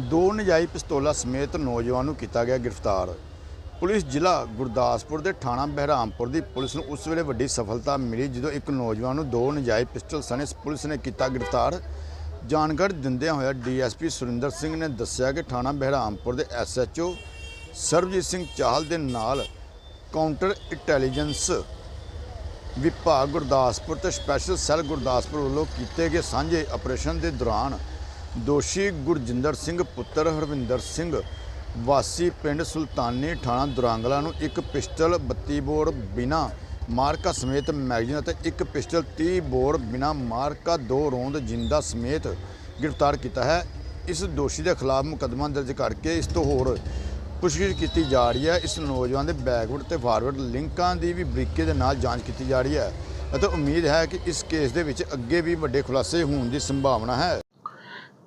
ਦੋ ਨਜਾਇਜ਼ ਪਿਸਤੌਲਾਂ ਸਮੇਤ ਨੌਜਵਾਨ ਨੂੰ ਕੀਤਾ ਗਿਆ ਗ੍ਰਿਫਤਾਰ। ਪੁਲਿਸ ਜ਼ਿਲ੍ਹਾ ਗੁਰਦਾਸਪੁਰ ਦੇ ਥਾਣਾ ਬਹਿਰਾਮਪੁਰ ਦੀ ਪੁਲਿਸ ਨੂੰ ਉਸ ਵੇਲੇ ਵੱਡੀ ਸਫਲਤਾ ਮਿਲੀ ਜਦੋਂ ਇੱਕ ਨੌਜਵਾਨ ਨੂੰ ਦੋ ਨਜਾਇਜ਼ ਪਿਸਟਲ ਸਣੇ ਪੁਲਿਸ ਨੇ ਕੀਤਾ ਗ੍ਰਿਫਤਾਰ। ਜਾਣਕਾਰੀ ਦਿੰਦਿਆਂ ਹੋਇਆ ਡੀਐਸਪੀ ਸੁਰਿੰਦਰ ਸਿੰਘ ਨੇ ਦੱਸਿਆ ਕਿ ਥਾਣਾ ਬਹਿਰਾਮਪੁਰ ਦੇ ਐਸਐਚਓ ਸਰਬਜੀਤ ਸਿੰਘ ਚਾਹਲ ਦੇ ਨਾਲ ਕਾਊਂਟਰ ਇੰਟੈਲੀਜੈਂਸ ਵਿਭਾਗ ਗੁਰਦਾਸਪੁਰ ਤੇ ਸਪੈਸ਼ਲ ਸੈੱਲ ਗੁਰਦਾਸਪੁਰ ਵੱਲੋਂ ਕੀਤੇ ਗਏ ਸਾਂਝੇ ਆਪਰੇਸ਼ਨ ਦੇ ਦੌਰਾਨ ਦੋਸ਼ੀ ਗੁਰਜਿੰਦਰ ਸਿੰਘ, ਪੁੱਤਰ ਹਰਵਿੰਦਰ ਸਿੰਘ, ਵਾਸੀ ਪਿੰਡ ਸੁਲਤਾਨੀ ਥਾਣਾ ਦੁਰਾਂਗਲਾ ਨੂੰ ਇੱਕ ਪਿਸਟਲ 32 ਬੋਰ ਬਿਨਾ ਮਾਰਕਾ ਸਮੇਤ ਮੈਗਜ਼ੀਨ ਅਤੇ ਇੱਕ ਪਿਸਟਲ 30 ਬੋਰ ਬਿਨਾ ਮਾਰਕਾ ਦੋ ਰੋਂਦ ਜਿੰਦਾ ਸਮੇਤ ਗ੍ਰਿਫਤਾਰ ਕੀਤਾ ਹੈ। ਇਸ ਦੋਸ਼ੀ ਦੇ ਖਿਲਾਫ ਮੁਕੱਦਮਾ ਦਰਜ ਕਰਕੇ ਇਸ ਤੋਂ ਹੋਰ ਪੁੱਛਗਿੱਛ ਕੀਤੀ ਜਾ ਰਹੀ ਹੈ। ਇਸ ਨੌਜਵਾਨ ਦੇ ਬੈਕਵਰਡ ਤੇ ਫਾਰਵਰਡ ਲਿੰਕਾਂ ਦੀ ਵੀ ਬਰੀਕੇ ਦੇ ਨਾਲ ਜਾਂਚ ਕੀਤੀ ਜਾ ਰਹੀ ਹੈ ਅਤੇ ਉਮੀਦ ਹੈ ਕਿ ਇਸ ਕੇਸ ਦੇ ਵਿੱਚ ਅੱਗੇ ਵੀ ਵੱਡੇ ਖੁਲਾਸੇ ਹੋਣ ਦੀ ਸੰਭਾਵਨਾ ਹੈ।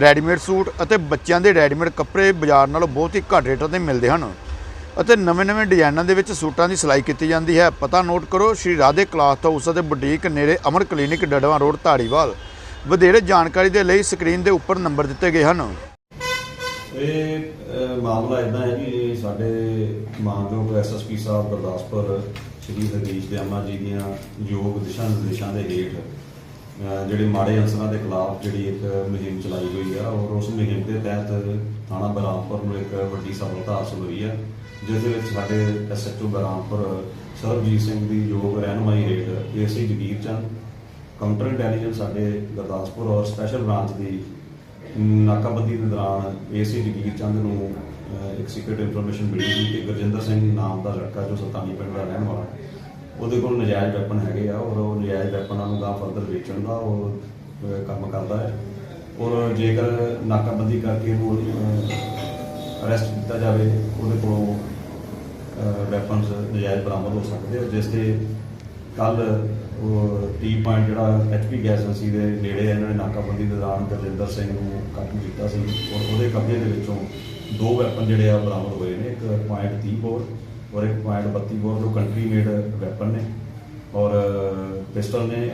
ਰੈਡੀਮੇਡ ਸੂਟ ਅਤੇ ਬੱਚਿਆਂ ਦੇ ਰੈਡੀਮੇਡ ਕੱਪੜੇ ਬਾਜ਼ਾਰ ਨਾਲੋਂ ਬਹੁਤ ਹੀ ਘੱਟ ਰੇਟਾਂ ਤੇ ਮਿਲਦੇ ਹਨ। ਅਤੇ ਨਵੇਂ-ਨਵੇਂ ਡਿਜ਼ਾਈਨਾਂ ਦੇ ਵਿੱਚ ਸੂਟਾਂ ਦੀ ਸਿਲਾਈ ਕੀਤੀ ਜਾਂਦੀ ਹੈ। ਪਤਾ ਨੋਟ ਕਰੋ ਸ਼੍ਰੀ ਰਾਧੇ ਕਲਾਥ ਹਾਊਸ ਅਤੇ ਬੁਟੀਕ ਨੇੜੇ ਅਮਰ ਕਲੀਨਿਕ ਡੜਵਾ ਰੋਡ ਧਾਰੀਵਾਲ। ਵਧੇਰੇ ਜਾਣਕਾਰੀ ਦੇ ਲਈ ਸਕਰੀਨ ਦੇ ਉੱਪਰ ਨੰਬਰ ਦਿੱਤੇ ਗਏ ਹਨ। ਇਹ ਅਹ, ਮਾਮਲਾ ਇਦਾਂ ਹੈ ਕਿ ਸਾਡੇ ਮਾਨਯੋਗ ਐਸਐਸਪੀ ਸਾਹਿਬ ਗੁਰਦਾਸਪੁਰ ਸ਼੍ਰੀ ਹਰੀਸ਼ ਦਿਆਮਾ ਜੀ ਦੀਆਂ ਯੋਗ ਦਿਸ਼ਾ ਨਿਰਦੇਸ਼ਾਂ ਦੇ ਹੇਠ ਜਿਹੜੇ ਮਾੜੇ ਅਨਸਰਾਂ ਦੇ ਖਿਲਾਫ ਜਿਹੜੀ ਇੱਕ ਮੁਹਿੰਮ ਚਲਾਈ ਹੋਈ ਆ, ਔਰ ਉਸ ਮੁਹਿੰਮ ਦੇ ਤਹਿਤ ਥਾਣਾ ਬਰਾਮਪੁਰ ਨੂੰ ਇੱਕ ਵੱਡੀ ਸਫਲਤਾ ਹਾਸਲ ਹੋਈ ਹੈ ਜਿਸ ਦੇ ਵਿੱਚ ਸਾਡੇ ਐਸਐਚਓ ਬਰਾਮਪੁਰ ਸਰਬਜੀਤ ਸਿੰਘ ਦੀ ਯੋਗ ਰਹਿਨਮਾਈ ਹੇਠ AC Jagir Chand, counter intelligence ਸਾਡੇ ਗੁਰਦਾਸਪੁਰ ਔਰ ਸਪੈਸ਼ਲ ਬ੍ਰਾਂਚ ਦੀ ਨਾਕਾਬੰਦੀ ਦੇ ਦੌਰਾਨ ਏਸੀ ਜਗੀਰ ਚੰਦ ਨੂੰ ਇੱਕ ਸੀਕ੍ਰੀਟ ਇਨਫੋਰਮੇਸ਼ਨ ਮਿਲੀ ਸੀ ਕਿ ਗੁਰਜਿੰਦਰ ਸਿੰਘ ਨਾਮ ਦਾ ਲੜਕਾ ਜੋ ਸਤਾਨੀ ਪਿੰਡ ਦਾ ਰਹਿਣ ਵਾਲਾ ਉਹਦੇ ਕੋਲ ਨਜਾਇਜ਼ ਵੈਪਨ ਹੈਗੇ ਆ, ਔਰ ਉਹ ਨਜਾਇਜ਼ ਵੈਪਨਾਂ ਨੂੰ ਦਾ ਫਰਦਰ ਵੇਚਣ ਦਾ ਉਹ ਕੰਮ ਕਰਦਾ ਹੈ। ਔਰ ਜੇਕਰ ਨਾਕਾਬੰਦੀ ਕਰਕੇ ਇਹਨੂੰ ਅਰੈਸਟ ਕੀਤਾ ਜਾਵੇ, ਉਹਦੇ ਕੋਲੋਂ ਵੈਪਨਸ ਨਜਾਇਜ਼ ਬਰਾਮਦ ਹੋ ਸਕਦੇ ਆ। ਜਿਸ 'ਤੇ ਕੱਲ ਉਹ ਟੀ ਪੁਆਇੰਟ ਜਿਹੜਾ ਐਚਪੀ ਗੈਸ ਏਜੰਸੀ ਦੇ ਨੇੜੇ ਇਹਨਾਂ ਨੇ ਨਾਕਾਬੰਦੀ ਦੇ ਦੌਰਾਨ ਗੁਰਜਿੰਦਰ ਸਿੰਘ ਨੂੰ ਕਾਬੂ ਕੀਤਾ ਸੀ। ਔਰ ਉਹਦੇ ਕਬਜ਼ੇ ਦੇ ਵਿੱਚੋਂ ਦੋ ਵੈਪਨ ਜਿਹੜੇ ਆ ਬਰਾਮਦ ਹੋਏ ਨੇ, ਇੱਕ ਪੁਆਇੰਟ 30 ਬੋਰ ਔਰ ਇੱਕ ਪੁਆਇੰਟ 32 ਬੋਰ ਜੋ ਕੰਟਰੀ ਮੇਡ ਵੈਪਨ ਨੇ ਔਰ ਪਿਸਟਲ ਨੇ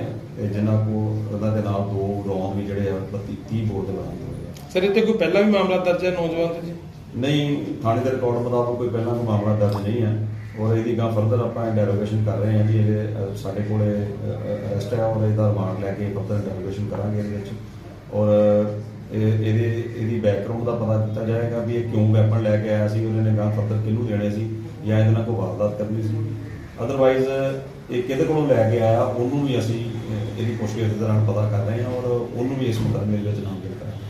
ਜਿਨ੍ਹਾਂ ਕੋ ਉਹਨਾਂ ਦੇ ਨਾਲ ਦੋ ਰੌਂਦ ਵੀ ਜਿਹੜੇ ਆ 32 30 ਬੋਰ ਦੇ ਬਰਾਮਦ ਹੋਏ ਆ ਸਰ ਇੱਥੇ ਕੋਈ ਪਹਿਲਾਂ ਵੀ ਮਾਮਲਾ ਦਰਜ ਹੈ ਨੌਜਵਾਨ ਤੇ ਜੀ ਨਹੀਂ ਥਾਣੇ ਦੇ ਰਿਕਾਰਡ ਮੁਤਾਬਕ ਕੋਈ ਪਹਿਲਾਂ ਕੋਈ ਮਾਮਲਾ ਦਰਜ ਨਹੀਂ ਹੈ ਔਰ ਇਹਦੀ ਗਾਂ ਫਰਦਰ ਆਪਾਂ ਇੰਟਰੋਗੇਸ਼ਨ ਕਰ ਰਹੇ ਹਾਂ ਜੀ ਇਹ ਸਾਡੇ ਕੋਲੇ ਅਰੈਸਟ ਹੈ ਔਰ ਇਹਦਾ ਰਿਮਾਂਡ ਲੈ ਕੇ ਫਰਦਰ ਇੰਟਰੋਗੇਸ਼ਨ ਕਰਾਂਗੇ ਇਹਦੇ ਵਿੱਚ। ਔਰ ਇਹ ਇਹਦੇ ਇਹਦੀ ਬੈਕਗ੍ਰਾਉਂਡ ਦਾ ਪਤਾ ਕੀਤਾ ਜਾਏਗਾ ਵੀ ਇਹ ਕਿਉਂ ਵੈਪਨ ਲੈ ਕੇ ਆਇਆ ਸੀ ਉਹਨੇ ਗਾਂ ਫਰਦਰ ਕਿਹਨੂੰ ਦੇਣੇ ਸੀ। ਜਾਂ ਇਹਦੇ ਨਾਲ ਕੋਈ ਵਾਰਦਾਤ ਕਰਨੀ ਸੀ। ਅਦਰਵਾਈਜ਼ ਇਹ ਕਿਹਦੇ ਕੋਲੋਂ ਲੈ ਕੇ ਆਇਆ, ਉਹਨੂੰ ਵੀ ਅਸੀਂ ਇਹਦੀ ਪੁੱਛਗਿੱਛ ਦੇ ਦੌਰਾਨ ਪਤਾ ਕਰ ਰਹੇ ਹਾਂ ਔਰ ਉਹਨੂੰ ਵੀ ਇਸ ਮੁਕੱਦਮੇ ਵਿੱਚ ਨਾਮਜ਼ਦ ਕਰਾਂਗੇ